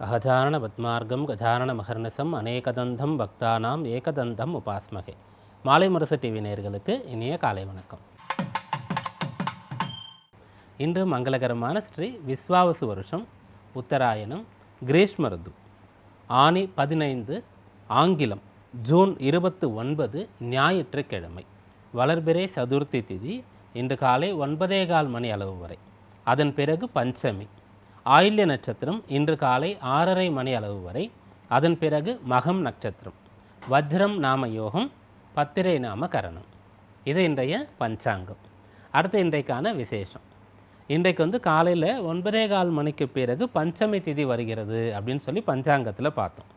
அகஜானன பத்மார்க்கம் கஜானன மகர்நிசம் அநேகதந்தம் பக்தானாம் ஏகதந்தம் உபாஸ்மகே. மாலை முரசு டிவி நேர்களுக்கு இனிய காலை வணக்கம். இன்று மங்களகரமான ஸ்ரீ விஸ்வாவசு வருஷம் உத்தராயணம் கிரீஷ்ம ருது. ஆனி பதினைந்து ஆங்கிலம் ஜூன் இருபத்து ஒன்பது ஞாயிற்றுக்கிழமை. வளர்பிறை சதுர்த்தி திதி இன்று காலை ஒன்பதே கால் மணி அளவு வரை. அதன் பிறகு பஞ்சமி. ஆயில்ய நட்சத்திரம் இன்று காலை ஆறரை மணி அளவு வரை. அதன் பிறகு மகம் நட்சத்திரம். வஜ்ரம் நாம யோகம் பத்திரை நாம கரணம். இது இன்றைய பஞ்சாங்கம். அடுத்து இன்றைக்கான விசேஷம். இன்றைக்கு வந்து காலையில் ஒன்பதே கால் மணிக்கு பிறகு பஞ்சமி திதி வருகிறது அப்படின்னு சொல்லி பஞ்சாங்கத்தில் பார்த்தோம்.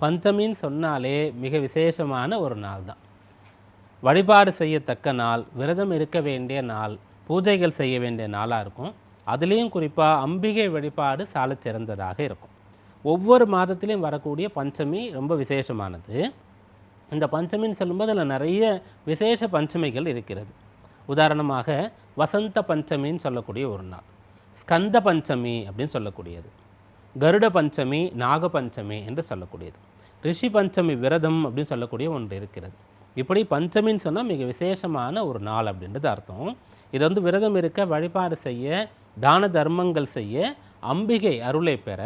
பஞ்சமின்னு சொன்னாலே மிக விசேஷமான ஒரு நாள் தான். வழிபாடு செய்யத்தக்க நாள் விரதம் இருக்க வேண்டிய நாள் பூஜைகள் செய்ய வேண்டிய நாளாக இருக்கும். அதுலேயும் குறிப்பாக அம்பிகை வழிபாடு சாலச்சிறந்ததாக இருக்கும். ஒவ்வொரு மாதத்திலையும் வரக்கூடிய பஞ்சமி ரொம்ப விசேஷமானது. இந்த பஞ்சமின்னு சொல்லும்போது அதில் நிறைய விசேஷ பஞ்சமிகள் இருக்கிறது. உதாரணமாக வசந்த பஞ்சமின்னு சொல்லக்கூடிய ஒரு நாள் ஸ்கந்த பஞ்சமி அப்படின்னு சொல்லக்கூடியது கருட பஞ்சமி நாக பஞ்சமி என்று சொல்லக்கூடியது ரிஷி பஞ்சமி விரதம் அப்படின்னு சொல்லக்கூடிய ஒன்று இருக்கிறது. இப்படி பஞ்சமின்னு சொன்னால் மிக விசேஷமான ஒரு நாள் அப்படின்றது அர்த்தம். இது வந்து விரதம் இருக்க வழிபாடு செய்ய தான தர்மங்கள் செய்ய அம்பிகை அருளை பெற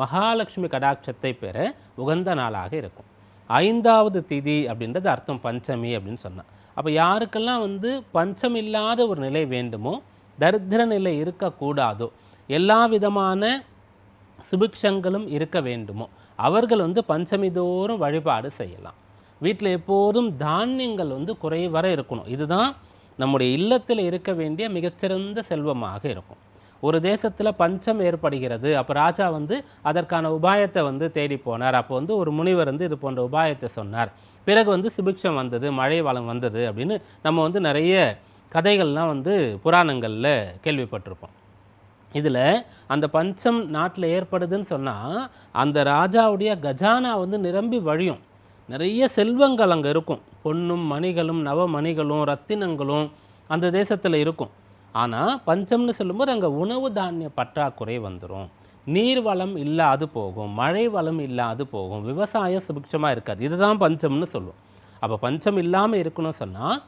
மகாலட்சுமி கடாட்சத்தை பெற உகந்த நாளாக இருக்கும். ஐந்தாவது திதி அப்படின்றது அர்த்தம் பஞ்சமி அப்படின்னு சொன்னான் அப்போ யாருக்கெல்லாம் வந்து பஞ்சம் இல்லாத ஒரு நிலை வேண்டுமோ தரித்திர நிலை இருக்கக்கூடாதோ எல்லா விதமான சுபிக்ஷங்களும் இருக்க வேண்டுமோ அவர்கள் வந்து பஞ்சமி தோறும் வழிபாடு செய்யலாம். வீட்டில் எப்போதும் தானியங்கள் வந்து குறைவர இருக்கணும். இதுதான் நம்முடைய இல்லத்தில் இருக்க வேண்டிய மிகச்சிறந்த செல்வமாக இருக்கும். ஒரு தேசத்தில் பஞ்சம் ஏற்படுகிறது. அப்போ ராஜா வந்து அதற்கான உபாயத்தை வந்து தேடி போனார். அப்போ வந்து ஒரு முனிவர் வந்து இது போன்ற உபாயத்தை சொன்னார். பிறகு வந்து சுபிக்ஷம் வந்தது மழை வளம் வந்தது அப்படின்னு நம்ம வந்து நிறைய கதைகள்லாம் வந்து புராணங்களில் கேள்விப்பட்டிருப்போம். இதில் அந்த பஞ்சம் நாட்டில் ஏற்படுதுன்னு சொன்னால் அந்த ராஜாவுடைய கஜானா வந்து நிரம்பி வழியும். நிறைய செல்வங்கள் அங்கே இருக்கும். பொன்னும் மணிகளும் நவமணிகளும் ரத்தினங்களும் அந்த தேசத்தில் இருக்கும். ஆனால் பஞ்சம்னு சொல்லும்போது அங்கே உணவு தானிய பற்றாக்குறை வந்துடும் நீர் வளம் இல்லாது போகும் மழை வளம் இல்லாது போகும் விவசாயம் சுபிக்ஷமாக இருக்காது. இதுதான் பஞ்சம்னு சொல்லுவோம். அப்போ பஞ்சம் இல்லாமல் இருக்கணும் சொன்னால்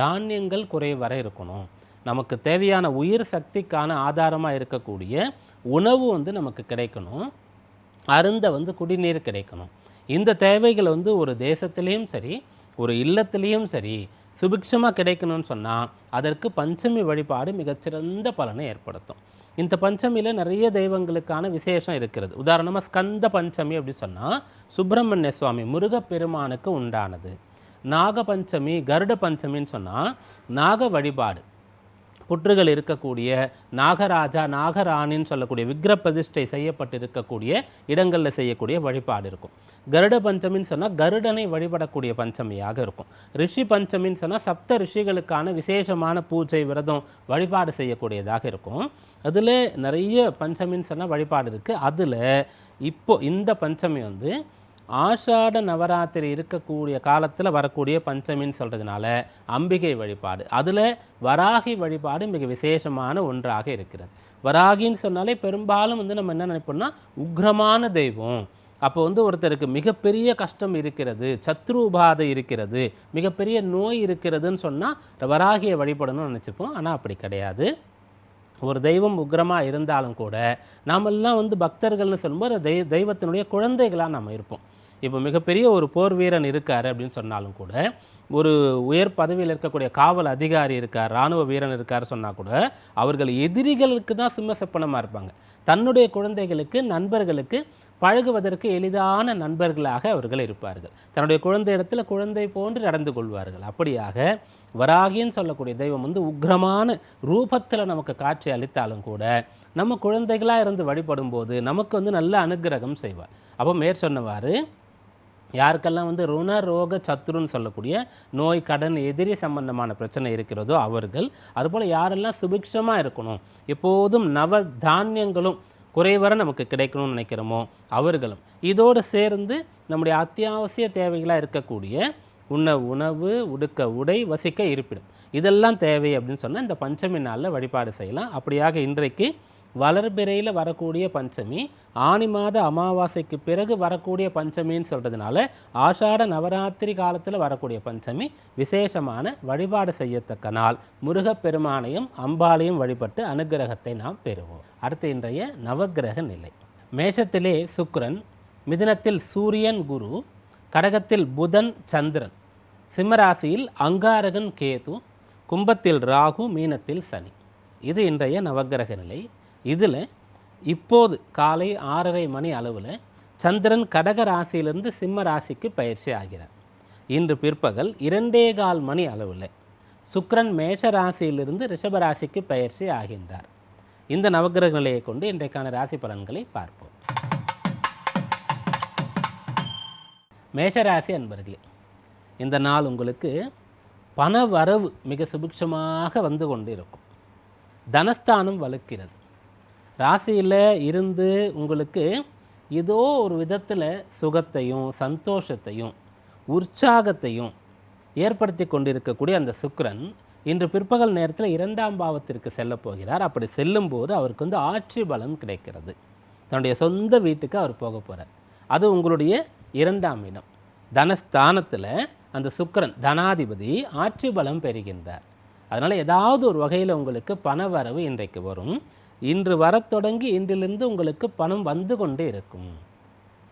தானியங்கள் குறைவர இருக்கணும். நமக்கு தேவையான உயிர் சக்திக்கான ஆதாரமாக இருக்கக்கூடிய உணவு வந்து நமக்கு கிடைக்கணும். அருந்த வந்து குடிநீர் கிடைக்கணும். இந்த தேவைகள் வந்து ஒரு தேசத்திலையும் சரி ஒரு இல்லத்திலையும் சரி சுபிக்ஷமாக கிடைக்கணும்னு சொன்னால் அதற்கு பஞ்சமி வழிபாடு மிகச்சிறந்த பலனை ஏற்படுத்தும். இந்த பஞ்சமியில் நிறைய தெய்வங்களுக்கான விசேஷம் இருக்கிறது. உதாரணமாக ஸ்கந்த பஞ்சமி அப்படின்னு சொன்னால் சுப்பிரமணிய சுவாமி முருகப்பெருமானுக்கு உண்டானது. நாக பஞ்சமி கருட பஞ்சமின்னு சொன்னால் நாக வழிபாடு. புற்றுகள் இருக்கக்கூடிய நாகராஜா நாகராணின்னு சொல்லக்கூடிய விக்கிர பிரதிஷ்டை செய்யப்பட்டிருக்கக்கூடிய இடங்களில் செய்யக்கூடிய வழிபாடு இருக்கும். கருட பஞ்சமின்னு சொன்னால் கருடனை வழிபடக்கூடிய பஞ்சமியாக இருக்கும். ரிஷி பஞ்சமின்னு சொன்னால் சப்த ரிஷிகளுக்கான விசேஷமான பூஜை விரதம் வழிபாடு செய்யக்கூடியதாக இருக்கும். அதில் நிறைய பஞ்சமின்னு சொன்னால் வழிபாடு இருக்குது அதில் இப்போ இந்த பஞ்சமி வந்து ஆஷாட நவராத்திரி இருக்கக்கூடிய காலத்தில் வரக்கூடிய பஞ்சமின்னு சொல்கிறதுனால அம்பிகை வழிபாடு. அதில் வராகி வழிபாடு மிக விசேஷமான ஒன்றாக இருக்கிறது. வராகின்னு சொன்னாலே பெரும்பாலும் வந்து நம்ம என்ன நினைப்போம்னா உக்ரமான தெய்வம். அப்போ வந்து ஒருத்தருக்கு மிகப்பெரிய கஷ்டம் இருக்கிறது சத்ரு உபாதை இருக்கிறது மிகப்பெரிய நோய் இருக்கிறதுன்னு சொன்னால் வராகியை வழிபடணும்னு நினச்சிப்போம். ஆனால் அப்படி கிடையாது. ஒரு தெய்வம் உக்ரமாக இருந்தாலும் கூட நாமெல்லாம் வந்து பக்தர்கள்னு சொல்லும்போது தெய் தெய்வத்தினுடைய குழந்தைகளாக நம்ம இருப்போம். இப்போ மிகப்பெரிய ஒரு போர் வீரன் இருக்கார் அப்படின்னு சொன்னாலும் கூட ஒரு உயர் பதவியில் இருக்கக்கூடிய காவல் அதிகாரி இருக்கார் இராணுவ வீரன் இருக்கார் சொன்னால் கூட அவர்கள் எதிரிகளுக்கு தான் சிம்ம செப்பனமாக இருப்பாங்க. தன்னுடைய குழந்தைகளுக்கு நண்பர்களுக்கு பழகுவதற்கு எளிதான நண்பர்களாக அவர்கள் இருப்பார்கள். தன்னுடைய குழந்தை இடத்துல குழந்தை போன்று நடந்து கொள்வார்கள். அப்படியாக வராகின்னு சொல்லக்கூடிய தெய்வம் வந்து உக்ரமான ரூபத்தில் நமக்கு காட்சி அளித்தாலும் கூட நம்ம குழந்தைகளாக இருந்து வழிபடும் போது நமக்கு வந்து நல்ல அனுகிரகம் செய்வார். அப்போ மேற் சொன்னவாறு யாருக்கெல்லாம் வந்து ருண ரோக சத்துருன்னு சொல்லக்கூடிய நோய் கடன் எதிரி சம்பந்தமான பிரச்சனை இருக்கிறதோ அவர்கள் அதுபோல் யாரெல்லாம் சுபிக்ஷமாக இருக்கணும் எப்போதும் நவ தானியங்களும் குறைவர நமக்கு கிடைக்கணும்னு நினைக்கிறோமோ அவர்களும் இதோடு சேர்ந்து நம்முடைய அத்தியாவசிய தேவைகளாக இருக்கக்கூடிய உண்ண உணவு உடுக்க உடை வசிக்க இருப்பிடும். இதெல்லாம் தேவை அப்படின்னு சொன்னால் இந்த பஞ்சமி நாளில் வழிபாடு செய்யலாம். அப்படியாக இன்றைக்கு வளர்பிறையில் வரக்கூடிய பஞ்சமி ஆனி மாத அமாவாசைக்கு பிறகு வரக்கூடிய பஞ்சமின்னு சொல்கிறதுனால ஆஷாட நவராத்திரி காலத்தில் வரக்கூடிய பஞ்சமி விசேஷமான வழிபாடு செய்யத்தக்க நாள். முருகப்பெருமானையும் அம்பாளையும் வழிபட்டு அனுக்கிரகத்தை நாம் பெறுவோம். அடுத்து இன்றைய நவக்கிரக நிலை. மேஷத்திலே சுக்ரன் மிதினத்தில் சூரியன் குரு கடகத்தில் புதன் சந்திரன். சிம்மராசியில் அங்காரகன் கேது கும்பத்தில் ராகு மீனத்தில் சனி. இது இன்றைய நவக்கிரக நிலை. இதில் இப்போது காலை ஆறரை மணி அளவில் சந்திரன் கடக ராசியிலிருந்து சிம்ம ராசிக்கு பயிற்சி ஆகிறார். இன்று பிற்பகல் இரண்டே கால் மணி அளவில் சுக்கரன் மேஷ ராசியிலிருந்து ரிஷப ராசிக்கு பயிற்சி ஆகின்றார். இந்த நவகிரக நிலையை கொண்டு இன்றைக்கான ராசி பலன்களை பார்ப்போம். மேஷராசி அன்பர்களே இந்த நாள் உங்களுக்கு பண வரவு மிக சுபிக்ஷமாக வந்து கொண்டு இருக்கும் தனஸ்தானம் வலுக்கிறது. ராசியில் இருந்து உங்களுக்கு ஏதோ ஒரு விதத்தில் சுகத்தையும் சந்தோஷத்தையும் உற்சாகத்தையும் ஏற்படுத்தி கொண்டிருக்கக்கூடிய அந்த சுக்ரன் இன்று பிற்பகல் நேரத்தில் இரண்டாம் பாவத்திற்கு செல்லப்போகிறார் அப்படி செல்லும்போது அவருக்கு வந்து ஆட்சி பலம் கிடைக்கிறது. தன்னுடைய சொந்த வீட்டுக்கு அவர் போக போகிறார் அது உங்களுடைய இரண்டாம் இடம். தனஸ்தானத்தில் அந்த சுக்கரன் தனாதிபதி ஆட்சி பலம் பெறுகின்றார். அதனால் ஏதாவது ஒரு வகையில் உங்களுக்கு பண வரவு இன்றைக்கு வரும். இன்று வரத் தொடங்கி இன்றிலிருந்து உங்களுக்கு பணம் வந்து கொண்டே இருக்கும்.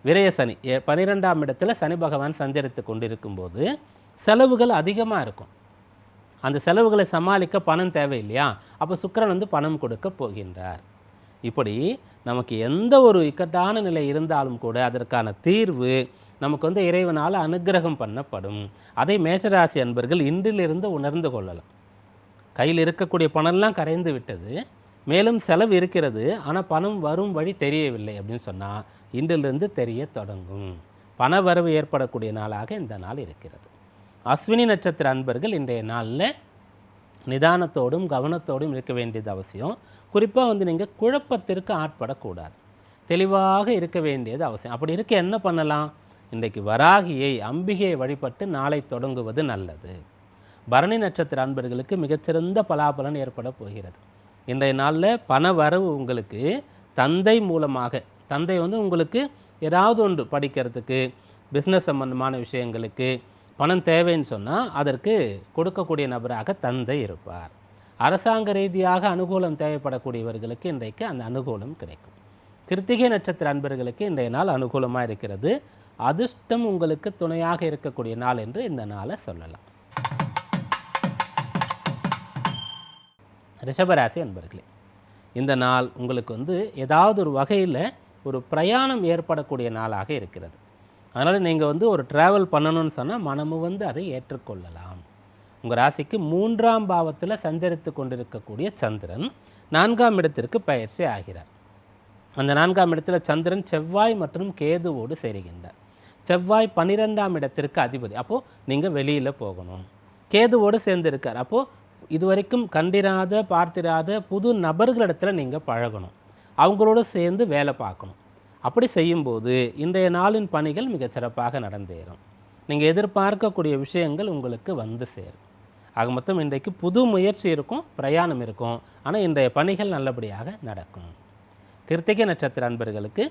விரய சனி பனிரெண்டாம் இடத்துல சனி பகவான் சஞ்சரித்து கொண்டிருக்கும்போது செலவுகள் அதிகமாக இருக்கும். அந்த செலவுகளை சமாளிக்க பணம் தேவை இல்லையா அப்போ சுக்கிரன் வந்து பணம் கொடுக்க போகின்றார். இப்படி நமக்கு எந்த ஒரு இக்கட்டான நிலை இருந்தாலும் கூட அதற்கான தீர்வு நமக்கு வந்து இறைவனால் அனுக்கிரகம் பண்ணப்படும். அதை மேஷராசி அன்பர்கள் இன்றிலிருந்து உணர்ந்து கொள்ளலாம். கையில் இருக்கக்கூடிய பணம்லாம் கரைந்து விட்டது. மேலும் செலவு இருக்கிறது ஆனால் பணம் வரும் வழி தெரியவில்லை அப்படின்னு சொன்னால் இன்றிலிருந்து தெரிய தொடங்கும். பண வரவு ஏற்படக்கூடிய நாளாக இந்த நாள் இருக்கிறது. அஸ்வினி நட்சத்திர அன்பர்கள் இன்றைய நாளில் நிதானத்தோடும் கவனத்தோடும் இருக்க வேண்டியது அவசியம். குறிப்பாக வந்து நீங்கள் குழப்பத்திற்கு ஆட்படக்கூடாது. தெளிவாக இருக்க வேண்டியது அவசியம். அப்படி இருக்க என்ன பண்ணலாம்? இன்றைக்கு வராகியை அம்பிகையை வழிபட்டு நாளை தொடங்குவது நல்லது. பரணி நட்சத்திர அன்பர்களுக்கு மிகச்சிறந்த பலாபலன் ஏற்பட போகிறது. இன்றைய நாளில் பண வரவு உங்களுக்கு தந்தை மூலமாக தந்தை வந்து உங்களுக்கு ஏதாவது ஒன்று படிக்கிறதுக்கு பிஸ்னஸ் சம்பந்தமான விஷயங்களுக்கு பணம் தேவைன்னு சொன்னால் அதற்கு கொடுக்கக்கூடிய நபராக தந்தை இருப்பார். அரசாங்க ரீதியாக அனுகூலம் தேவைப்படக்கூடியவர்களுக்கு இன்றைக்கு அந்த அனுகூலம் கிடைக்கும். கிருத்திகை நட்சத்திர அன்பர்களுக்கு இன்றைய நாள் அனுகூலமாக இருக்கிறது. அதிர்ஷ்டம் உங்களுக்கு துணையாக இருக்கக்கூடிய நாள் என்று இந்த நாளை சொல்லலாம். ரிஷபராசி அன்பர்களே இந்த நாள் உங்களுக்கு வந்து ஏதாவது ஒரு வகையில் ஒரு பிரயாணம் ஏற்படக்கூடிய நாளாக இருக்கிறது. அதனால் நீங்கள் வந்து ஒரு ட்ராவல் பண்ணணும்னு சொன்னால் மனமும் வந்து அதை ஏற்றுக்கொள்ளலாம். உங்கள் ராசிக்கு மூன்றாம் பாவத்தில் சஞ்சரித்து கொண்டிருக்கக்கூடிய சந்திரன் நான்காம் இடத்திற்கு பயிற்சி ஆகிறார். அந்த நான்காம் இடத்தில் சந்திரன் செவ்வாய் மற்றும் கேதுவோடு சேருகின்றார். செவ்வாய் பன்னிரெண்டாம் இடத்திற்கு அதிபதி. அப்போது நீங்கள் வெளியில் போகணும். கேதுவோடு சேர்ந்துருக்கார். அப்போது இதுவரைக்கும் கண்டிராத பார்த்திராத புது நபர்களிடத்தில் நீங்கள் பழகணும். அவங்களோட சேர்ந்து வேலை பார்க்கணும். அப்படி செய்யும்போது இன்றைய நாளின் பணிகள் மிகச் சிறப்பாக நடந்தேறும். நீங்கள் எதிர்பார்க்கக்கூடிய விஷயங்கள் உங்களுக்கு வந்து சேரும். ஆக மொத்தம் இன்றைக்கு புது முயற்சி இருக்கும் பிரயாணம் இருக்கும். ஆனால் இன்றைய பணிகள் நல்லபடியாக நடக்கும். கிருத்திகை நட்சத்திர அன்பர்களுக்கு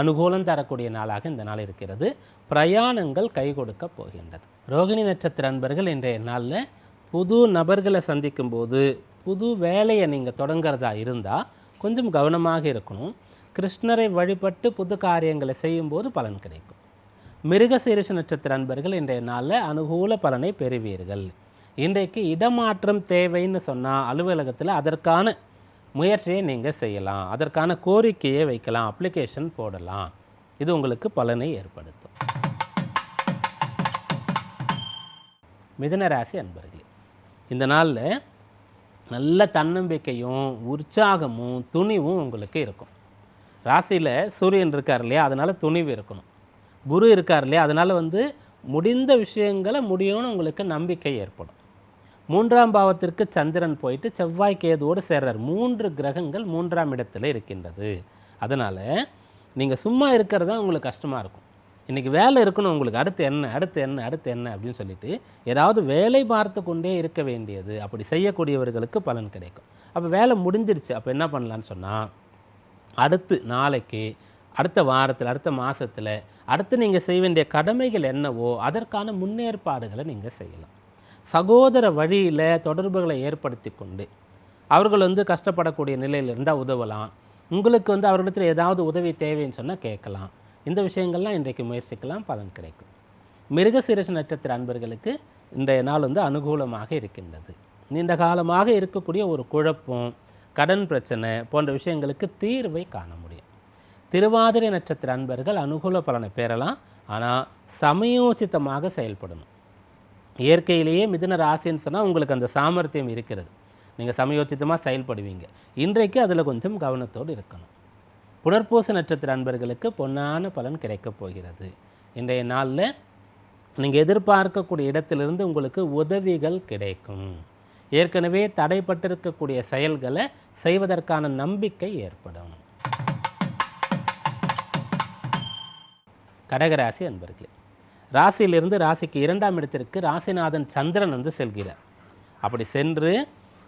அனுகூலம் தரக்கூடிய நாளாக இந்த நாள் இருக்கிறது. பிரயாணங்கள் கை கொடுக்க போகின்றது. ரோகிணி நட்சத்திர அன்பர்கள் இன்றைய நாளில் புது நபர்களை சந்திக்கும் போது புது வேலையை நீங்கள் தொடங்குறதா இருந்தால் கொஞ்சம் கவனமாக இருக்கணும். கிருஷ்ணரை வழிபட்டு புது காரியங்களை செய்யும்போது பலன் கிடைக்கும். மிருகசீரிஷ நட்சத்திர அன்பர்கள் இன்றைய நாளில் அனுகூல பலனை பெறுவீர்கள். இன்றைக்கு இடமாற்றம் தேவைன்னு சொன்னால் அலுவலகத்தில் அதற்கான முயற்சியை நீங்கள் செய்யலாம். அதற்கான கோரிக்கையை வைக்கலாம். அப்ளிகேஷன் போடலாம். இது உங்களுக்கு பலனை ஏற்படுத்தும். மிதனராசி அன்பர்கள் இந்த நாளில் நல்ல தன்னம்பிக்கையும் உற்சாகமும் துணிவும் உங்களுக்கு இருக்கும். ராசியில் சூரியன் இருக்கார் இல்லையா? அதனால் துணிவு இருக்கணும். குரு இருக்கார் இல்லையா? அதனால் வந்து முடிந்த விஷயங்களை முடியும்னு உங்களுக்கு நம்பிக்கை ஏற்படும். மூன்றாம் பாவத்திற்கு சந்திரன் போயிட்டு செவ்வாய் கேதுவோடு சேர்றார். மூன்று கிரகங்கள் மூன்றாம் இடத்துல இருக்கின்றது. அதனால் நீங்கள் சும்மா இருக்கிறது தான் உங்களுக்கு கஷ்டமாக இருக்கும். இன்றைக்கி வேலை இருக்கணும் உங்களுக்கு. அடுத்து என்ன அடுத்து என்ன அடுத்து என்ன அப்படின்னு சொல்லிட்டு ஏதாவது வேலை பார்த்து கொண்டே இருக்க வேண்டியது. அப்படி செய்யக்கூடியவர்களுக்கு பலன் கிடைக்கும். அப்போ வேலை முடிஞ்சிருச்சு. அப்போ என்ன பண்ணலான்னு சொன்னால் அடுத்து நாளைக்கு அடுத்த வாரத்தில் அடுத்த மாதத்தில் அடுத்து நீங்கள் செய்ய வேண்டிய கடமைகள் என்னவோ அதற்கான முன்னேற்பாடுகளை நீங்கள் செய்யலாம். சகோதர வழியில் தொடர்புகளை ஏற்படுத்தி கொண்டு அவர்கள் வந்து கஷ்டப்படக்கூடிய நிலையில் இருந்தால் உதவலாம். உங்களுக்கு வந்து அவர்களிடத்தில் ஏதாவது உதவி தேவைன்னு சொன்னால் கேட்கலாம். இந்த விஷயங்கள்லாம் இன்றைக்கு முயற்சிக்கலாம் பலன் கிடைக்கும். மிருகசீரச நட்சத்திர அன்பர்களுக்கு இன்றைய நாள் வந்து அனுகூலமாக இருக்கின்றது. நீண்ட காலமாக இருக்கக்கூடிய ஒரு குழப்பம் கடன் பிரச்சனை போன்ற விஷயங்களுக்கு தீர்வை காண முடியும். திருவாதிரை நட்சத்திர அன்பர்கள் அனுகூல பலனை பெறலாம் ஆனால் சமயோசித்தமாக செயல்படணும். இயற்கையிலேயே மிதுன ராசின்னு சொன்னால் உங்களுக்கு அந்த சாமர்த்தியம் இருக்கிறது. நீங்கள் சமயோசித்தமாக செயல்படுவீங்க. இன்றைக்கு அதில் கொஞ்சம் கவனத்தோடு இருக்கணும். புனர்பூச நட்சத்திர அன்பர்களுக்கு பொன்னான பலன் கிடைக்கப் போகிறது. இன்றைய நாளில் நீங்கள் எதிர்பார்க்கக்கூடிய இடத்திலிருந்து உங்களுக்கு உதவிகள் கிடைக்கும். ஏற்கனவே தடைப்பட்டிருக்கக்கூடிய செயல்களை செய்வதற்கான நம்பிக்கை ஏற்படும். கடகராசி அன்பர்களே ராசியிலிருந்து ராசிக்கு இரண்டாம் இடத்திற்கு ராசிநாதன் சந்திரன் வந்து செல்கிறார். அப்படி சென்று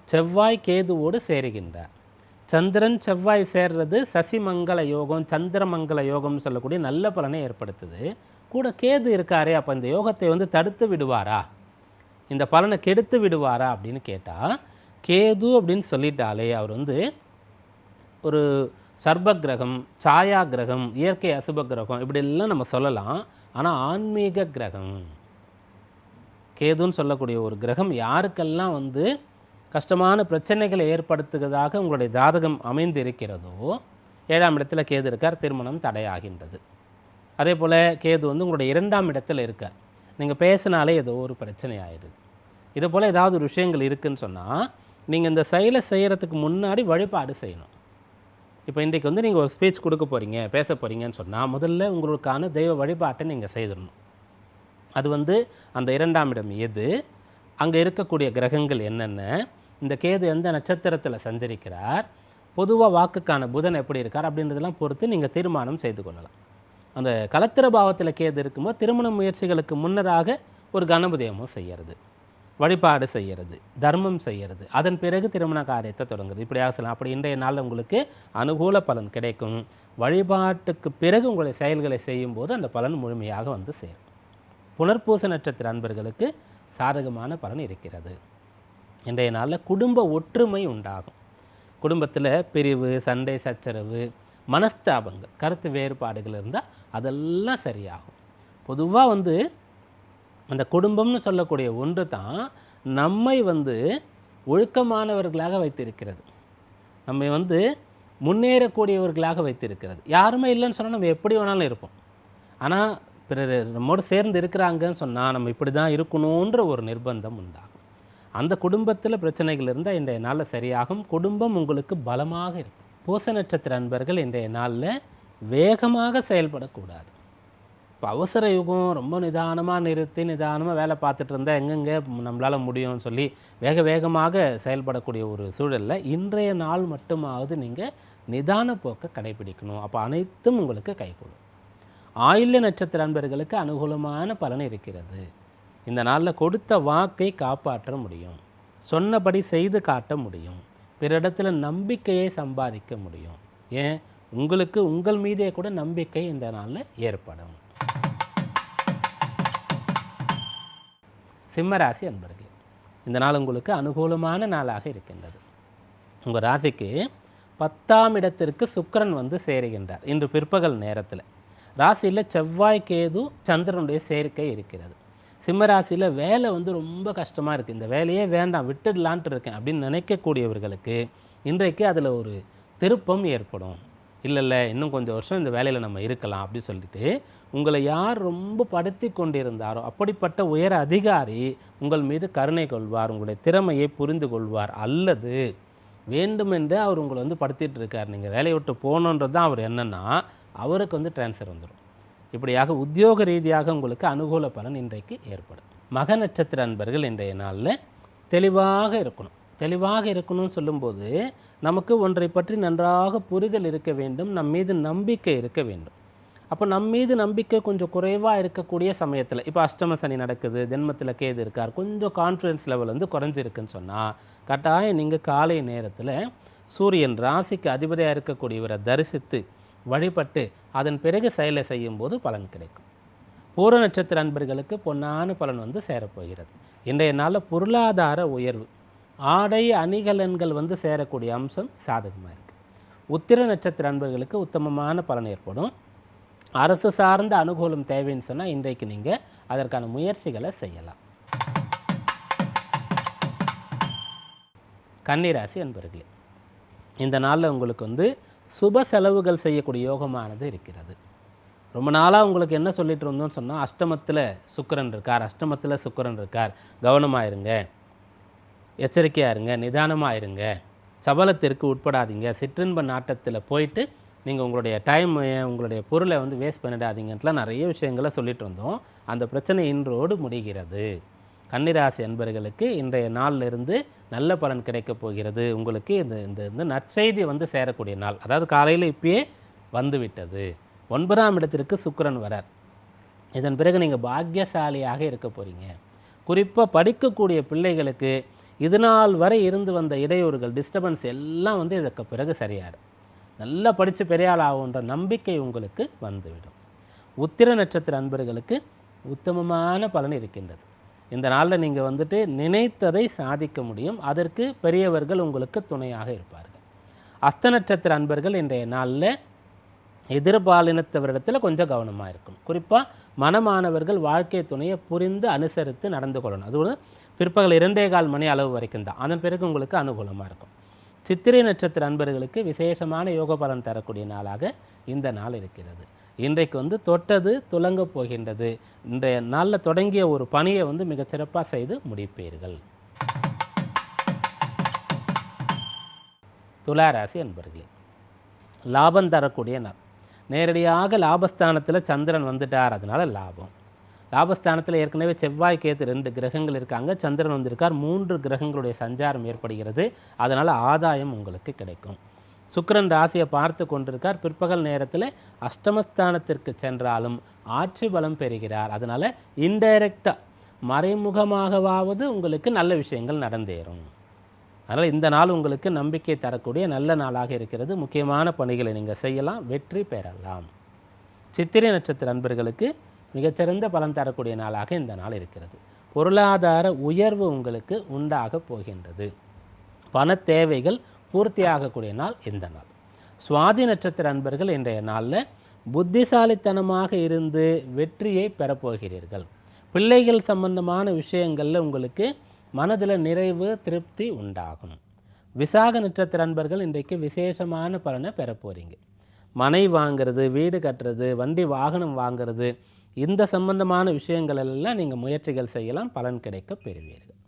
செவ்வாய் கேதுவோடு சேருகின்றார். சந்திரன் செவ்வாய் சேர்றது சசிமங்கல யோகம் சந்திரமங்கல யோகம்னு சொல்லக்கூடிய நல்ல பலனை ஏற்படுத்துது. கூட கேது இருக்காரே அப்போ இந்த யோகத்தை வந்து தடுத்து விடுவாரா? இந்த பலனை கெடுத்து விடுவாரா அப்படின்னு கேட்டால் கேது அப்படின்னு சொல்லிட்டாலே அவர் வந்து ஒரு சர்ப கிரகம் சாயா கிரகம் இயற்கை அசுப கிரகம் இப்படிலாம் நம்ம சொல்லலாம். ஆனால் ஆன்மீக கிரகம் கேதுன்னு சொல்லக்கூடிய ஒரு கிரகம் யாருக்கெல்லாம் வந்து கஷ்டமான பிரச்சனைகளை ஏற்படுத்துவதாக உங்களுடைய ஜாதகம் அமைந்து இருக்கிறதோ ஏழாம் இடத்துல கேது இருக்கார் திருமணம் தடையாகின்றது. அதே போல் கேது வந்து உங்களுடைய இரண்டாம் இடத்துல இருக்கார். நீங்கள் பேசினாலே ஏதோ ஒரு பிரச்சனை ஆயிடுது. இதே போல் ஏதாவது ஒரு விஷயங்கள் இருக்குன்னு சொன்னால் நீங்கள் இந்த செயலை செய்கிறதுக்கு முன்னாடி வழிபாடு செய்யணும். இப்போ இன்றைக்கு வந்து நீங்கள் ஒரு ஸ்பீச் கொடுக்க போகிறீங்க பேச போகிறீங்கன்னு சொன்னால் முதல்ல உங்களுக்கான தெய்வ வழிபாட்டை நீங்கள் செய்திடணும். அது வந்து அந்த இரண்டாம் இடம் எது? அங்கே இருக்கக்கூடிய கிரகங்கள் என்னென்ன? இந்த கேது எந்த நட்சத்திரத்தில் சஞ்சரிக்கிறார் பொதுவாக வாக்குக்கான புதன் எப்படி இருக்கார் அப்படின்றதெல்லாம் பொறுத்து நீங்கள் தீர்மானம் செய்து கொள்ளலாம். அந்த கலத்திர பாவத்தில் கேது இருக்கும்போது திருமண முயற்சிகளுக்கு முன்னதாக ஒரு கணபதியமும் செய்கிறது வழிபாடு செய்கிறது தர்மம் செய்கிறது அதன் பிறகு திருமண காரியத்தை தொடங்குது. இப்படியாக சொல்லலாம் அப்படி இன்றைய நாளில் உங்களுக்கு அனுகூல பலன் கிடைக்கும். வழிபாட்டுக்கு பிறகு உங்களை செயல்களை செய்யும்போது அந்த பலன் முழுமையாக வந்து சேரும். புனர்பூச நட்சத்திர அன்பர்களுக்கு சாதகமான பலன் இருக்கிறது. இன்றைய நாளில் குடும்ப ஒற்றுமை உண்டாகும். குடும்பத்தில் பிரிவு சண்டை சச்சரவு மனஸ்தாபங்கள் கருத்து வேறுபாடுகள் இருந்தால் அதெல்லாம் சரியாகும். பொதுவாக வந்து அந்த குடும்பம்னு சொல்லக்கூடிய ஒன்று தான் நம்மை வந்து ஒழுக்கமானவர்களாக வைத்திருக்கிறது. நம்மை வந்து முன்னேறக்கூடியவர்களாக வைத்திருக்கிறது. யாருமே இல்லைன்னு சொன்னால் நம்ம எப்படி வேணாலும் இருப்போம். ஆனால் பிறர் நம்மோடு சேர்ந்து இருக்கிறாங்கன்னு சொன்னால் நம்ம இப்படி தான் இருக்கணுன்ற ஒரு நிர்பந்தம் உண்டாகும். அந்த குடும்பத்தில் பிரச்சனைகள் இருந்தால் இன்றைய நாளில் சரியாகும். குடும்பம் உங்களுக்கு பலமாக இருக்கும். பூச நட்சத்திர அன்பர்கள் இன்றைய நாளில் வேகமாக செயல்படக்கூடாது. இப்போ அவசர யுகம் ரொம்ப நிதானமாக நிறுத்தி நிதானமாக வேலை பார்த்துட்டு இருந்தால் எங்கெங்கே நம்மளால் முடியும்னு சொல்லி வேக வேகமாக செயல்படக்கூடிய ஒரு சூழலில் இன்றைய நாள் மட்டுமாவது நீங்கள் நிதான போக்கை கடைபிடிக்கணும். அப்போ அனைத்தும் உங்களுக்கு கைகூடும். ஆயில்ய நட்சத்திர அன்பர்களுக்கு அனுகூலமான பலன் இருக்கிறது. இந்த நாளில் கொடுத்த வாக்கை காப்பாற்ற முடியும். சொன்னபடி செய்து காட்ட முடியும். பிறரிடத்தில் நம்பிக்கையை சம்பாதிக்க முடியும். ஏன்? உங்களுக்கு உங்கள் மீதே கூட நம்பிக்கை இந்த நாளில் ஏற்படும். சிம்மராசி அன்பர்களே இந்த நாள் உங்களுக்கு அனுகூலமான நாளாக இருக்கின்றது. உங்கள் ராசிக்கு பத்தாம் இடத்திற்கு சுக்கரன் வந்து சேருகின்றார் இன்று பிற்பகல் நேரத்தில். ராசியில் செவ்வாய் கேது சந்திரனுடைய சேர்க்கை இருக்கிறது. சிம்மராசியில் வேலை வந்து ரொம்ப கஷ்டமாக இருக்குது இந்த வேலையே வேண்டாம் விட்டுடலான்ட்டு இருக்கேன் அப்படின்னு நினைக்கக்கூடியவர்களுக்கு இன்றைக்கு அதில் ஒரு திருப்பம் ஏற்படும். இல்லை இல்லை இன்னும் கொஞ்சம் வருஷம் இந்த வேலையில் நம்ம இருக்கலாம் அப்படின்னு சொல்லிட்டு உங்களை யார் ரொம்ப படுத்தி கொண்டிருந்தாரோ அப்படிப்பட்ட உயர் அதிகாரி உங்கள் மீது கருணை கொள்வார் உங்களுடைய திறமையை புரிந்து கொள்வார். அல்லது வேண்டுமென்றே அவர் உங்களை வந்து படுத்திட்டு இருக்கார். நீங்கள் வேலையை விட்டு போகணுன்றது தான் அவர் என்னென்னா அவருக்கு வந்து ட்ரான்ஸ்ஃபர் வந்துடும் இப்படியாக உத்தியோக ரீதியாக உங்களுக்கு அனுகூல பலன் இன்றைக்கு ஏற்படும். மக நட்சத்திர அன்பர்கள் இன்றைய நாளில் தெளிவாக இருக்கணும். தெளிவாக இருக்கணும்னு சொல்லும்போது நமக்கு ஒன்றை பற்றி நன்றாக புரிதல் இருக்க வேண்டும். நம் மீது நம்பிக்கை இருக்க வேண்டும். அப்போ நம்ம மீது நம்பிக்கை கொஞ்சம் குறைவாக இருக்கக்கூடிய சமயத்தில் இப்போ அஷ்டம சனி நடக்குது ஜென்மத்தில் கேது இருக்கார் கொஞ்சம் கான்ஃபிடன்ஸ் லெவல் வந்து குறைஞ்சிருக்குன்னு சொன்னால் கட்டாயம் நீங்கள் காலை நேரத்தில் சூரியன் ராசிக்கு அதிபதியாக இருக்கக்கூடியவரை தரிசித்து வழிபட்டு அதன் பிறகு செயலை செய்யும்போது பலன் கிடைக்கும். பூர நட்சத்திர அன்பர்களுக்கு பொன்னான பலன் வந்து சேரப்போகிறது. இன்றைய நாளில் பொருளாதார உயர்வு ஆடை அணிகலன்கள் வந்து சேரக்கூடிய அம்சம் சாதகமாக இருக்குது உத்திர நட்சத்திர அன்பர்களுக்கு உத்தமமான பலன் ஏற்படும். அரசு சார்ந்த அனுகூலம் தேவைன்னு சொன்னால் இன்றைக்கு நீங்கள் அதற்கான முயற்சிகளை செய்யலாம். கன்னிராசி அன்பர்களே இந்த நாளில் உங்களுக்கு வந்து சுப செலவுகள் செய்யக்கூடிய யோகமானது இருக்கிறது. ரொம்ப நாளாக உங்களுக்கு என்ன சொல்லிட்டு இருந்தோம்னு சொன்னால் அஷ்டமத்தில் சுக்கிரன் இருக்கார் அஷ்டமத்தில் சுக்கிரன் இருக்கார். கவனமாக இருங்க எச்சரிக்கையாக இருங்க நிதானமாக இருங்க சபலத்திற்கு உட்படாதீங்க. சிற்றின்ப நாட்டத்தில் போயிட்டு நீங்கள் உங்களுடைய டைம் உங்களுடைய பொருளை வந்து வேஸ்ட் பண்ணிடாதீங்கன்ட்டுலாம் நிறைய விஷயங்களை சொல்லிட்டு வந்தோம் அந்த பிரச்சனை இன்றோடு முடிகிறது. கன்னிராசி அன்பர்களுக்கு இன்றைய நாளிலிருந்து நல்ல பலன் கிடைக்கப் போகிறது. உங்களுக்கு இந்த இந்த இந்த நற்செய்தி வந்து சேரக்கூடிய நாள். அதாவது காலையில் இப்பயே வந்துவிட்டது. ஒன்பதாம் இடத்திற்கு சுக்கரன் வரார். இதன் பிறகு நீங்கள் பாக்கியசாலியாக இருக்க போகிறீங்க குறிப்பாக படிக்கக்கூடிய பிள்ளைகளுக்கு இது நாள் வரை இருந்து வந்த இடையூறுகள் டிஸ்டர்பன்ஸ் எல்லாம் வந்து இதற்கு பிறகு சரியாயிடும் நல்லா படித்து பெரியாள் ஆகுன்ற நம்பிக்கை உங்களுக்கு வந்துவிடும். உத்திர நட்சத்திர அன்பர்களுக்கு உத்தமமான பலன் இருக்கின்றது. இந்த நாளில் நீங்கள் வந்துட்டு நினைத்ததை சாதிக்க முடியும். அதற்கு பெரியவர்கள் உங்களுக்கு துணையாக இருப்பார்கள். அஸ்த நட்சத்திர அன்பர்கள் இன்றைய நாளில் எதிர்பாலினத்தவரிடத்தில் கொஞ்சம் கவனமாக இருக்கும் குறிப்பாக மனமானவர்கள் வாழ்க்கை துணையை புரிந்து அனுசரித்து நடந்து கொள்ளணும். அது ஒரு பிற்பகல் இரண்டே கால் மணி அளவு வரைக்கும் தான். அதன் பிறகு உங்களுக்கு அனுகூலமாக இருக்கும். சித்திரை நட்சத்திர அன்பர்களுக்கு விசேஷமான யோக பலன் தரக்கூடிய நாளாக இந்த நாள் இருக்கிறது. இன்றைக்கு வந்து தொட்டது துலங்க போகின்றது. இன்றைய நாளில் தொடங்கிய ஒரு பணியை வந்து மிகச்சிறப்பாக செய்து முடிப்பீர்கள். துளாராசி அன்பர்களே லாபம் தரக்கூடிய நாள். நேரடியாக லாபஸ்தானத்தில் சந்திரன் வந்துட்டார் அதனால் லாபம். லாபஸ்தானத்தில் ஏற்கனவே செவ்வாய் கேத்து ரெண்டு கிரகங்கள் இருக்காங்க. சந்திரன் வந்திருக்கார் மூன்று கிரகங்களுடைய சஞ்சாரம் ஏற்படுகிறது. அதனால் ஆதாயம் உங்களுக்கு கிடைக்கும். சுக்கிரன் ராசியை பார்த்து கொண்டிருக்கார். பிற்பகல் நேரத்தில் அஷ்டமஸ்தானத்திற்கு சென்றாலும் ஆட்சி பலம் பெறுகிறார். அதனால் இன்டைரக்டாக மறைமுகமாகவாவது உங்களுக்கு நல்ல விஷயங்கள் நடந்தேறும். அதனால் இந்த நாள் உங்களுக்கு நம்பிக்கை தரக்கூடிய நல்ல நாளாக இருக்கிறது. முக்கியமான பணிகளை நீங்கள் செய்யலாம் வெற்றி பெறலாம். சித்திரை நட்சத்திர நண்பர்களுக்கு மிகச்சிறந்த பலன் தரக்கூடிய நாளாக இந்த நாள் இருக்கிறது. பொருளாதார உயர்வு உங்களுக்கு உண்டாக போகின்றது. பண தேவைகள் பூர்த்தியாகக்கூடிய நாள் இந்த நாள். சுவாதி நட்சத்திர அன்பர்கள் இன்றைய நாளில் புத்திசாலித்தனமாக இருந்து வெற்றியை பெறப்போகிறீர்கள் பிள்ளைகள் சம்பந்தமான விஷயங்களில் உங்களுக்கு மனதில் நிறைவு திருப்தி உண்டாகும். விசாக நட்சத்திர அன்பர்கள் இன்றைக்கு விசேஷமான பலனை பெற போகிறீங்க மனை வாங்குறது வீடு கட்டுறது வண்டி வாகனம் வாங்குறது இந்த சம்பந்தமான விஷயங்கள் எல்லாம் நீங்கள் முயற்சிகள் செய்யலாம் பலன் கிடைக்க பெறுவீர்கள்.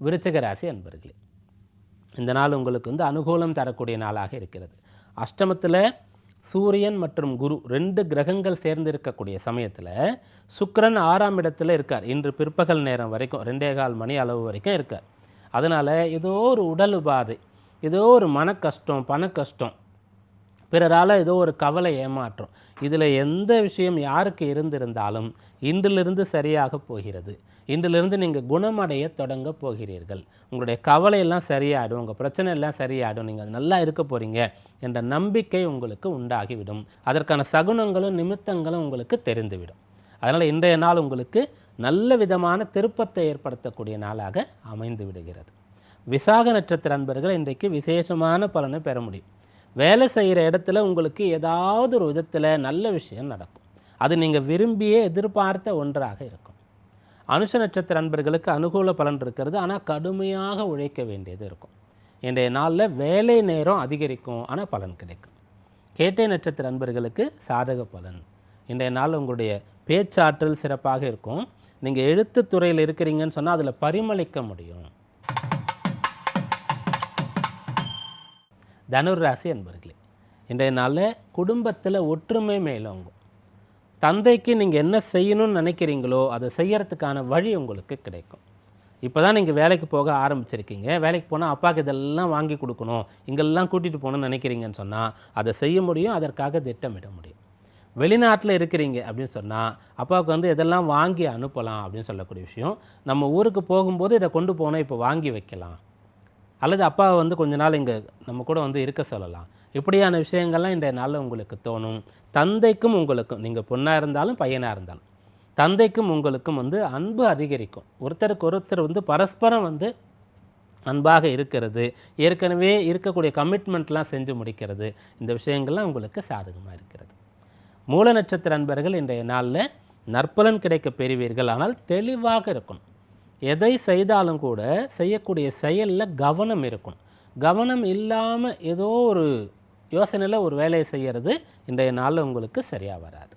விருச்சிக ராசி அன்பர்களே இந்த நாள் உங்களுக்கு வந்து அனுகூலம் தரக்கூடிய நாளாக இருக்கிறது. அஷ்டமத்தில் சூரியன் மற்றும் குரு ரெண்டு கிரகங்கள் சேர்ந்து இருக்கக்கூடிய சமயத்தில் சுக்கரன் ஆறாம் இடத்துல இருக்கார். இன்று பிற்பகல் நேரம் வரைக்கும் ரெண்டே கால் மணி அளவு வரைக்கும் இருக்கார். அதனால் ஏதோ ஒரு உடல் உபாதை ஏதோ ஒரு மன கஷ்டம் பண கஷ்டம் பிறரால் ஏதோ ஒரு கவலை ஏமாற்றம் இதில் எந்த விஷயம் யாருக்கு இருந்திருந்தாலும் இன்றிலிருந்து சரியாக போகிறது. இன்றிலிருந்து நீங்கள் குணமடைய தொடங்க போகிறீர்கள். உங்களுடைய கவலையெல்லாம் சரியாயிடும் உங்கள் பிரச்சனை எல்லாம் சரியாயிடும் நீங்கள் நல்லா இருக்க போகிறீங்க என்ற நம்பிக்கை உங்களுக்கு உண்டாகிவிடும். அதற்கான சகுனங்களும் நிமித்தங்களும் உங்களுக்கு தெரிந்துவிடும். அதனால் இன்றைய நாள் உங்களுக்கு நல்ல விதமான திருப்பத்தை ஏற்படுத்தக்கூடிய நாளாக அமைந்து விடுகிறது. விசாக நட்சத்திர அன்பர்கள் இன்றைக்கு விசேஷமான பலனை பெற முடியும். வேலை செய்கிற இடத்துல உங்களுக்கு ஏதாவது ஒரு விதத்தில் நல்ல விஷயம் நடக்கும். அது நீங்கள் விரும்பியே எதிர்பார்த்த ஒன்றாக இருக்கும். அனுஷ நட்சத்திர அன்பர்களுக்கு அனுகூல பலன் இருக்கிறது. ஆனால் கடுமையாக உழைக்க வேண்டியது இருக்கும். இன்றைய நாளில் வேலை நேரம் அதிகரிக்கும். ஆனால் பலன் கிடைக்கும். கேட்டை நட்சத்திர அன்பர்களுக்கு சாதக பலன். இன்றைய நாள் உங்களுடைய பேச்சாற்றல் சிறப்பாக இருக்கும். நீங்கள் எழுத்து துறையில் இருக்கிறீங்கன்னு சொன்னால் அதில் பரிமளிக்க முடியும். தனுர் ராசி அன்பர்களே இன்றைய நாளில் குடும்பத்தில் ஒற்றுமை மேலோங்கும். தந்தைக்கு நீங்கள் என்ன செய்யணும்னு நினைக்கிறீங்களோ அதை செய்கிறதுக்கான வழி உங்களுக்கு கிடைக்கும். இப்போ தான் நீங்கள் வேலைக்கு போக ஆரம்பிச்சிருக்கீங்க. வேலைக்கு போனால் அப்பாவுக்கு இதெல்லாம் வாங்கி கொடுக்கணும். இங்கெல்லாம் கூட்டிகிட்டு போகணும்னு நினைக்கிறீங்கன்னு சொன்னால் அதை செய்ய முடியும் அதற்காக திட்டமிட முடியும். வெளிநாட்டில் இருக்கிறீங்க அப்படின்னு சொன்னால் அப்பாவுக்கு வந்து இதெல்லாம் வாங்கி அனுப்பலாம் அப்படின்னு சொல்லக்கூடிய விஷயம். நம்ம ஊருக்கு போகும்போது இதை கொண்டு போனால் இப்போ வாங்கி வைக்கலாம். அல்லது அப்பாவை வந்து கொஞ்ச நாள் இங்கே நம்ம கூட வந்து இருக்க சொல்லலாம். இப்படியான விஷயங்கள்லாம் இன்றைய நாளில் உங்களுக்கு தோணும். தந்தைக்கும் உங்களுக்கும் நீங்கள் பொண்ணாக இருந்தாலும் பையனாக இருந்தாலும் தந்தைக்கும் உங்களுக்கும் வந்து அன்பு அதிகரிக்கும். ஒருத்தருக்கு ஒருத்தர் வந்து பரஸ்பரம் வந்து அன்பாக இருக்கிறது ஏற்கனவே இருக்கக்கூடிய கமிட்மெண்ட்லாம் செஞ்சு முடிக்கிறது இந்த விஷயங்கள்லாம் உங்களுக்கு சாதகமாக இருக்கிறது. மூல நட்சத்திர அன்பர்கள் இன்றைய நாளில் நற்பலன் கிடைக்க பெறுவீர்கள். ஆனால் தெளிவாக இருக்கணும். எதை செய்தாலும் கூட செய்யக்கூடிய செயலில் கவனம் இருக்கும். கவனம் இல்லாமல் ஏதோ ஒரு யோசனையில் ஒரு வேலையை செய்கிறது இன்றைய நாளில் உங்களுக்கு சரியாக வராது.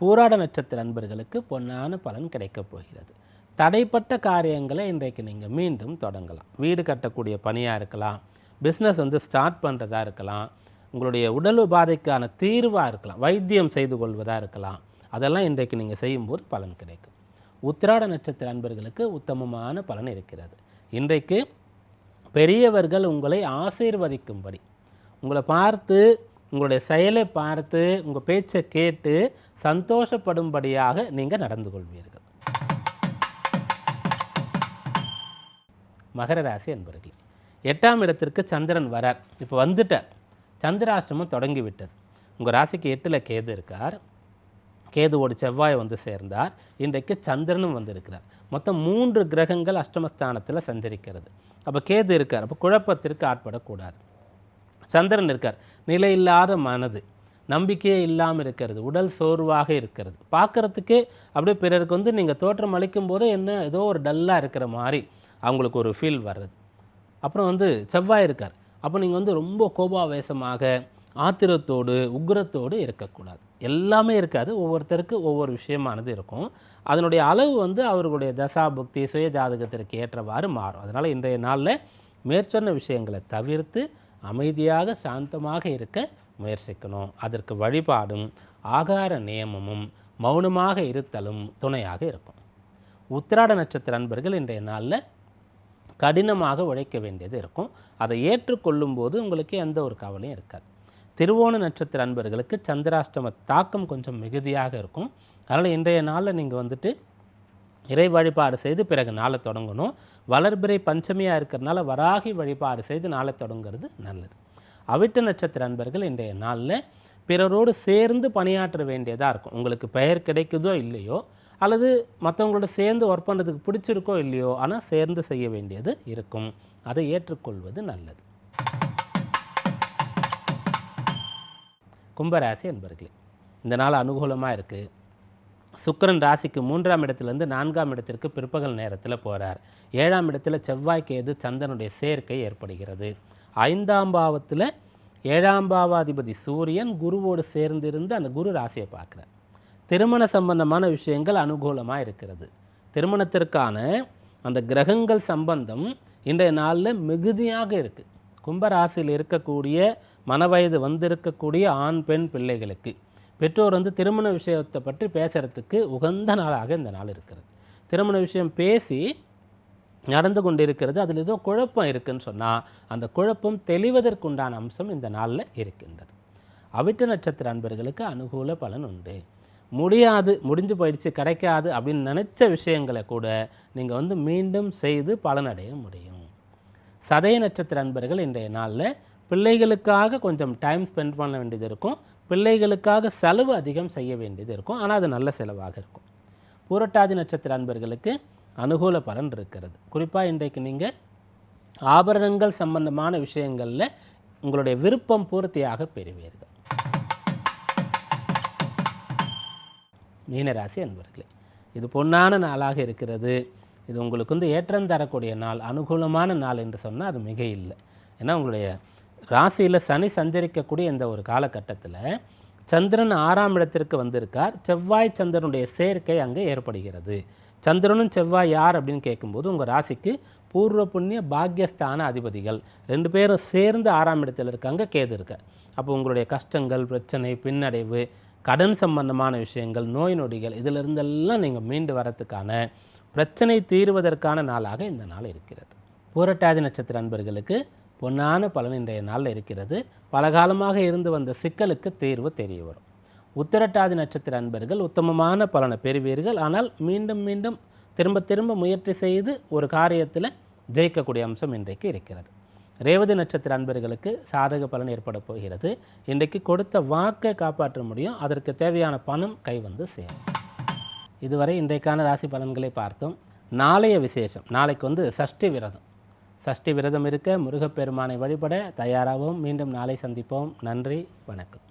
பூராட நட்சத்திர நண்பர்களுக்கு பொன்னான பலன் கிடைக்கப் போகிறது. தடைப்பட்ட காரியங்களை இன்றைக்கு நீங்கள் மீண்டும் தொடங்கலாம். வீடு கட்டக்கூடிய பணியாக இருக்கலாம் பிஸ்னஸ் வந்து ஸ்டார்ட் பண்ணுறதா இருக்கலாம் உங்களுடைய உடல் உபாதைக்கான தீர்வாக இருக்கலாம் வைத்தியம் செய்து கொள்வதாக இருக்கலாம் அதெல்லாம் இன்றைக்கு நீங்கள் செய்யும்போது பலன் கிடைக்கும். உத்திராட நட்சத்திர அன்பர்களுக்கு உத்தமமான பலன் இருக்கிறது. இன்றைக்கு பெரியவர்கள் உங்களை ஆசீர்வதிக்கும்படி உங்களை பார்த்து உங்களுடைய செயலை பார்த்து உங்கள் பேச்சை கேட்டு சந்தோஷப்படும்படியாக நீங்கள் நடந்து கொள்வீர்கள். மகர ராசி என்பவர்கள் எட்டாம் இடத்திற்கு சந்திரன் வரார். இப்போ வந்துட்டார். சந்திராஷ்டமம் தொடங்கிவிட்டது. உங்கள் ராசிக்கு எட்டில் கேது இருக்கார். கேதுவோடு செவ்வாய் வந்து சேர்ந்தார். இன்றைக்கு சந்திரனும் வந்திருக்கிறார். மொத்தம் மூன்று கிரகங்கள் அஷ்டமஸ்தானத்தில் சந்திரிக்கிறது அப்போ கேது இருக்கார். அப்போ குழப்பத்திற்கு ஆட்படக்கூடாது. சந்திரன் இருக்கார். நிலையில்லாத மனது நம்பிக்கையே இல்லாமல் இருக்கிறது உடல் சோர்வாக இருக்கிறது. பார்க்குறதுக்கே அப்படியே பிறருக்கு வந்து நீங்கள் தோற்றம் அளிக்கும் போதே என்ன ஏதோ ஒரு டல்லாக இருக்கிற மாதிரி அவங்களுக்கு ஒரு ஃபீல் வர்றது. அப்புறம் வந்து செவ்வாய் இருக்கார். அப்போ நீங்கள் வந்து ரொம்ப கோபாவேசமாக ஆத்திரத்தோடு உக்ரத்தோடு இருக்கக்கூடாது. எல்லாமே இருக்காது. ஒவ்வொருத்தருக்கு ஒவ்வொரு விஷயமானது இருக்கும். அதனுடைய அளவு வந்து அவர்களுடைய தசா புக்தி சுய ஜாதகத்திற்கு ஏற்றவாறு மாறும். அதனால் இன்றைய நாளில் மேற்சொன்ன விஷயங்களை தவிர்த்து அமைதியாக சாந்தமாக இருக்க முயற்சிக்கணும். அதற்கு வழிபாடும் ஆகார நியமமும் மௌனமாக இருத்தலும் துணையாக இருக்கும். உத்திராட நட்சத்திர அன்பர்கள் இன்றைய நாளில் கடினமாக உழைக்க வேண்டியது இருக்கும். அதை ஏற்றுக்கொள்ளும் போது உங்களுக்கு எந்த ஒரு கவலையும் இருக்காது. திருவோண நட்சத்திர அன்பர்களுக்கு சந்திராஷ்டம தாக்கம் கொஞ்சம் மிகுதியாக இருக்கும். அதனால் இன்றைய நாளில் நீங்கள் வந்துட்டு இறை வழிபாடு செய்து பிறகு நாளை தொடங்கணும். வளர்பிறை பஞ்சமியாக இருக்கிறனால வராகி வழிபாடு செய்து நாளை தொடங்குறது நல்லது. அவிட்ட நட்சத்திர அன்பர்கள் இன்றைய நாளில் பிறரோடு சேர்ந்து பணியாற்ற வேண்டியதாக இருக்கும். உங்களுக்கு பெயர் கிடைக்குதோ இல்லையோ அல்லது மற்றவங்களோட சேர்ந்து ஒர்க் பண்ணுறதுக்கு பிடிச்சிருக்கோ இல்லையோ ஆனால் சேர்ந்து செய்ய வேண்டியது இருக்கும். அதை ஏற்றுக்கொள்வது நல்லது. கும்பராசி என்பர்களே இந்த நாள் அனுகூலமாக இருக்குது சுக்கிரன் ராசிக்கு மூன்றாம் இடத்திலிருந்து நான்காம் இடத்திற்கு பிற்பகல் நேரத்தில் போகிறார் ஏழாம் இடத்துல செவ்வாய் கேது சந்திரனுடைய சேர்க்கை ஏற்படுகிறது. ஐந்தாம் பாவத்தில் ஏழாம் பாவாதிபதி சூரியன் குருவோடு சேர்ந்திருந்து அந்த குரு ராசியை பார்க்குறார். திருமண சம்பந்தமான விஷயங்கள் அனுகூலமாக இருக்கிறது. திருமணத்திற்கான அந்த கிரகங்கள் சம்பந்தம் இன்றைய நாளில் மிகுதியாக இருக்குது கும்பராசியில் இருக்கக்கூடிய மனவயது வந்திருக்கக்கூடிய ஆண் பெண் பிள்ளைகளுக்கு பெற்றோர் வந்து திருமண விஷயத்தை பற்றி பேசுகிறதுக்கு உகந்த நாளாக இந்த நாள் இருக்கிறது. திருமண விஷயம் பேசி நடந்து கொண்டு இருக்கிறது அதில் ஏதோ குழப்பம் இருக்குதுன்னு சொன்னால் அந்த குழப்பம் தெளிவதற்குண்டான அம்சம் இந்த நாளில் இருக்கின்றது. அவிட்ட நட்சத்திர அன்பர்களுக்கு அனுகூல பலன் உண்டு. முடியாது முடிஞ்சு போயிடுச்சு கிடைக்காது அப்படின்னு நினச்ச விஷயங்களை கூட நீங்கள் வந்து மீண்டும் செய்து பலனடைய முடியும். சதய நட்சத்திர அன்பர்கள் இன்றைய நாளில் பிள்ளைகளுக்காக கொஞ்சம் டைம் ஸ்பெண்ட் பண்ண வேண்டியது இருக்கும். பிள்ளைகளுக்காக செலவு அதிகம் செய்ய வேண்டியது இருக்கும். ஆனால் அது நல்ல செலவாக இருக்கும். பூரட்டாதி நட்சத்திர அன்பர்களுக்கு அனுகூல பலன் இருக்கிறது. குறிப்பாக இன்றைக்கு நீங்கள் ஆபரணங்கள் சம்பந்தமான விஷயங்களில் உங்களுடைய விருப்பம் பூர்த்தியாக பெறுவீர்கள். மீனராசி அன்பர்களே இது பொன்னான நாளாக இருக்கிறது. இது உங்களுக்கு வந்து ஏற்றம் தரக்கூடிய நாள் அனுகூலமான நாள் என்று சொன்னால் அது மிக இல்லை ஏன்னா உங்களுடைய ராசியில் சனி சஞ்சரிக்கக்கூடிய இந்த ஒரு காலகட்டத்தில் சந்திரன் ஆறாம் இடத்திற்கு வந்திருக்கார். செவ்வாய் சந்திரனுடைய சேர்க்கை அங்கே ஏற்படுகிறது. சந்திரனும் செவ்வாய் யார் அப்படின்னு கேட்கும்போது உங்கள் ராசிக்கு பூர்வ புண்ணிய பாக்யஸ்தான அதிபதிகள். ரெண்டு பேரும் சேர்ந்து ஆறாம் இடத்தில் இருக்காங்க கேது இருக்க அப்போ உங்களுடைய கஷ்டங்கள் பிரச்சனை பின்னடைவு கடன் சம்பந்தமான விஷயங்கள் நோய் நொடிகள் இதிலிருந்தெல்லாம் நீங்கள் மீண்டு வரத்துக்கான பிரச்சனை தீர்வதற்கான நாளாக இந்த நாள் இருக்கிறது. பூரட்டாதி நட்சத்திர அன்பர்களுக்கு பொன்னான பலன் இன்றைய நாளில் இருக்கிறது. பல காலமாக இருந்து வந்த சிக்கலுக்கு தீர்வு தெரிய வரும் உத்திரட்டாதி நட்சத்திர அன்பர்கள் உத்தமமான பலனை பெறுவீர்கள். ஆனால் மீண்டும் மீண்டும் திரும்ப திரும்ப முயற்சி செய்து ஒரு காரியத்தில் ஜெயிக்கக்கூடிய அம்சம் இன்றைக்கு இருக்கிறது. ரேவதி நட்சத்திர அன்பர்களுக்கு சாதக பலன் ஏற்பட போகிறது. இன்றைக்கு கொடுத்த வாக்கை காப்பாற்ற முடியும். அதற்கு தேவையான பணம் கை வந்து சேரும். இதுவரை இன்றைக்கான ராசி பலன்களை பார்த்தோம். நாளைய விசேஷம். நாளைக்கு வந்து சஷ்டி விரதம். சஷ்டி விரதம் இருக்க முருகப்பெருமானை வழிபட தயாராகவும் மீண்டும் நாளை சந்திப்போம். நன்றி வணக்கம்.